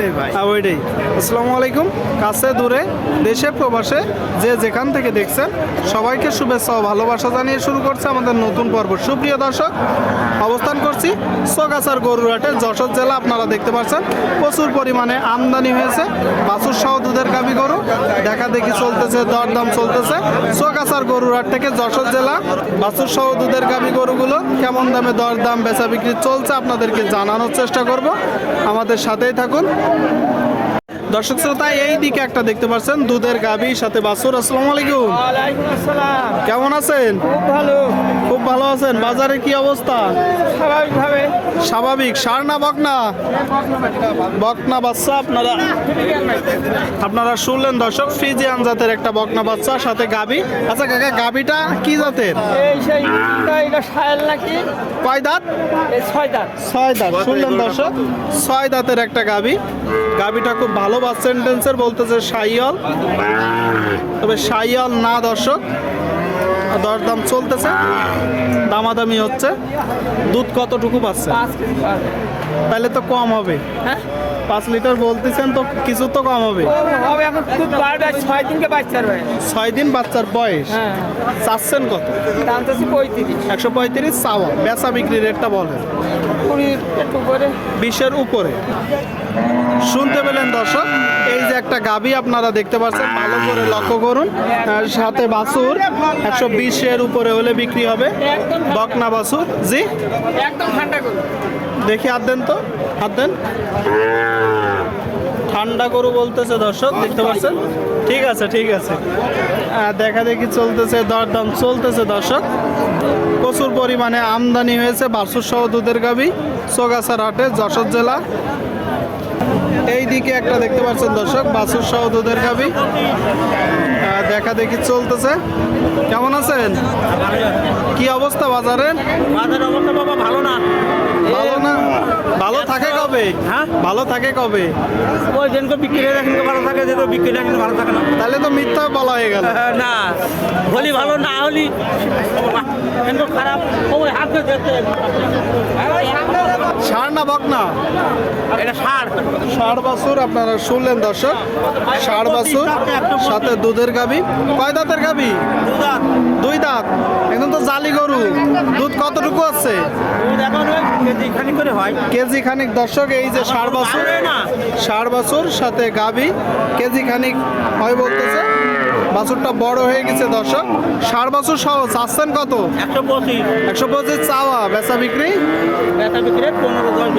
হ্যাঁ, ওইটাই। আসসালামু আলাইকুম। কাছে দূরে দেশে প্রবাসে যে যেখান থেকে দেখছেন সবাইকে শুভেচ্ছা ও ভালোবাসা জানিয়ে শুরু করছে আমাদের নতুন পর্ব। সুপ্রিয় দর্শক অবস্থান করছি সোগাছার গরুরহাটে যশোর জেলা। আপনারা দেখতে পাচ্ছেন প্রচুর পরিমাণে আমদানি হয়েছে। বাছুর সহ দুধের গাবি গরু। দেখা দেখি চলতেছে দরদাম চলতেছে। সোগাছার গরুরহাট থেকে যশোর জেলা। বাছুর সহ দুধের গাবি গরুগুলো কেমন দামে দরদাম বেচা বিক্রি চলছে আপনাদেরকে জানানোর চেষ্টা করব। আমাদের সাথেই থাকুন। দর্শক শ্রোতা এই দিকে একটা দেখতে পাচ্ছেন দুধের গাবি সাথে বাসুর আসসালামু আলাইকুম। কেমন আছেন? খুব ভালো। আছেন? বাজারে কি অবস্থা? স্বাভাবিকভাবে। স্বাভাবিক। সার না বকনা? বকনা বাচ্চা আপনারা আপনারা শুনলেন দর্শক ফ্রিজিয়ান জাতের একটা বকনা বাচ্চা সাথে গাবি। আচ্ছা কাকা গাবিটা কি জাতের? এই সেই এটা এটা সায়াল নাকি? কয় দাঁত? ছয় দাঁত। ছয় দাঁত। শুনলেন দর্শক ছয় দাঁতের একটা গাবি। গাবিটা খুব ভালো বাস সেন্টেন্সের বলতেছে সাইয়ল। তবে সাইয়ল না দর্শক দরদাম চলতেছে। দামাদামি হচ্ছে। দুধ কতটুকু পাচ্ছে? পাঁচ তাহলে তো কম হবে। হ্যাঁ? পাঁচ লিটার বলতেছেন তো কিছু তো কম হবে। ছয় দিনকে বাচ্চার ছয় দিন বাচ্চার বয়স? হ্যাঁ। চাচ্ছেন কত? একশো পঁয়ত্রিশ চাওয়া। বেচা বিক্রি রেটটা বলেন। কুড়ির একটু করে বিশের উপরে। শুনতে পেলেন দর্শক এই যে একটা গাবি আপনারা দেখতে পাচ্ছেন ভালো করে লক্ষ্য করুন। আর সাথে বাছুর একশো বিশের উপরে হলে বিক্রি হবে। বকনা বাছুর। জি? একদম ঠান্ডা করুন দেখি হাত দেন তো হাত দেন। ঠান্ডা গরু বলতেছে দর্শক দেখতে পাচ্ছেন? ঠিক আছে ঠিক আছে। দেখা দেখি চলতেছে দরদাম চলতেছে দর্শক। প্রচুর পরিমাণে আমদানি হয়েছে বাসুর সহ দুধের গাবি সোগাছার হাটে যশোর জেলা। এই দিকে একটা দেখতে পাচ্ছেন দর্শক বাসুর সহ দুধের গাবি দেখা দেখি চলতেছে। কেমন আছেন? কি অবস্থা বাজারের? বাজার অবস্থা বাবা ভালো না। ভালো না? ভালো থাকে কবে? হ্যাঁ? ভালো থাকে কবে? ওই দিনকে বিক্রি হয়ে কিন্তু ভালো থাকে যেহেতু বিক্রি না কিন্তু ভালো থাকে না। তাহলে তো মিথ্যা বলা হয়ে গেল। না হলি ভালো না হলি ষাড় না বকনা এটা সার। ষাড় বাছুর আপনারা শুনলেন দর্শক ষাড় বাছুর সাথে দুধের গাবি কয় দাঁতের গাবি দুই দাঁত। এখন তো জালি গরু। দুধ কতটুকু আছে? কেজি খানিক দর্শক এই যে ষাড় বাছুর। ষাড় বাছুর সাথে গাবি কেজি খানিক হয় বলতেছে। বাছুরটা বড় হয়ে গেছে দর্শক। ষাড় বাছুর সহ চাচ্ছেন কত? একশো পঁচিশ। একশো পঁচিশ চাওয়া বেচা বিক্রি? বেচা বিক্রি পনেরো দশ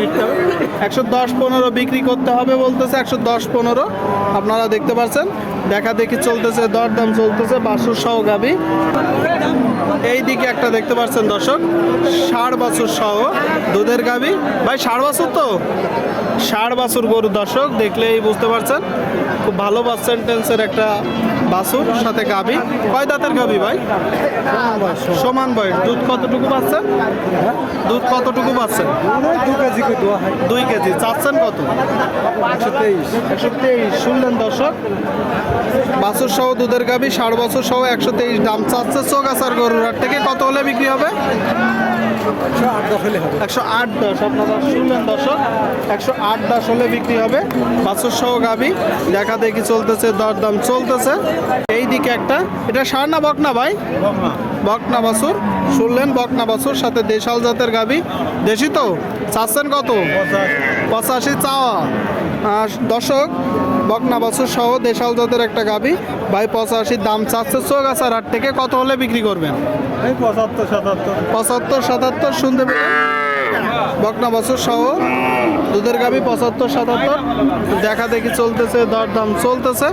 একশো দশ পনেরো বিক্রি করতে হবে বলতেছে একশো দশ পনেরো। আপনারা দেখতে পাচ্ছেন দেখা দেখি চলতেছে দরদাম চলতেছে বাসুর সহ গাবি। এই দিকে একটা দেখতে পাচ্ছেন দর্শক ষাড় বাছুর সহ দুধের গাবি। ভাই ষাড় বাছুর তো? ষাড় বাছুর গরু দর্শক দেখলেই বুঝতে পারছেন। খুব ভালো বাস সেন্টেন্সের একটা বাছুর সাথে গাবি কয় দাঁতের গাবি ভাই? সমান বয়স। দুধ কতটুকু পাচ্ছেন দুধ কতটুকু পাচ্ছেন দুই কেজি। চাচ্ছেন কত? একশো তেইশ। শুনলেন দর্শক? বাছুর সহ দুধের গাবি ষাট বছর সহ একশো তেইশ দাম চাচ্ছে। চোগাছার গরুর হাট থেকে কত হলে বিক্রি হবে? একশো আট দশ আপনারা শুনলেন দর্শক একশো আট দশ হলে বিক্রি হবে। বাছুর সহ গাবি দেখা দেখি চলতেছে দরদাম চলতেছে। এই দিকে একটা এটা সার না বকনা ভাই? বকনা বাছুর শুনলেন বকনা বাছুর সাথে দেশাল জাতের গাবি। দেশি তো? চাচ্ছেন কত? পঁচাশি চাওয়া। আর দর্শক বকনা বাছুর সহ দেশাল জাতের একটা গাবি। ভাই পঁচাশির দাম চাচ্ছে চোগাছার হাট থেকে। কত হলে বিক্রি করবেন? পঁচাত্তর সাতাত্তর। পঁচাত্তর সাতাত্তর শুনতে পেলেন? বকনা বছর সহ দুধের গাবি পঁচাত্তর সাতাত্তর। দেখা দেখি চলতেছে দরদাম চলতেছে।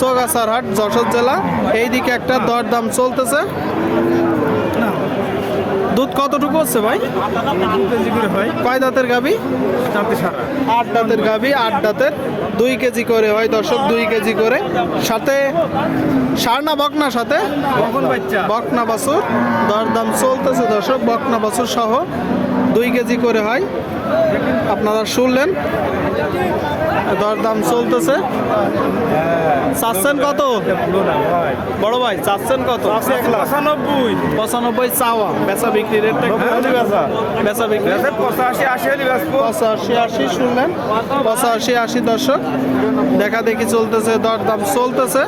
সোগাছার হাট যশোর জেলা। এইদিকে একটা দরদাম চলতেছে। দুধ কতটুকু হচ্ছে ভাই? কেজি করে হয় কয় দাঁতের গাবি আট দাঁতের গাবি আট দাঁতের। দুই কেজি করে হয় দর্শক, দুই কেজি করে। সাথে সার না বকনা সাথে? বকনা বাছুর। দরদাম চলতেছে দর্শক, বকনা বাছুর সহ দুই কেজি করে হয়। আপনারা শুনলেন। দরদাম চলতেছে। চাচ্ছেন কত? বড় ভাই চাচ্ছেন কত? পঁচানব্বই। পঁচানব্বই চাওয়া। বেচা বিক্রি রেটটা দিন। বেচা। বিক্রি। পঁচাশি আশি পঁচাশি আশি শুনলেন। পঁচাশি আশি দর্শক দেখা দেখি চলতেছে দরদাম চলতেছে।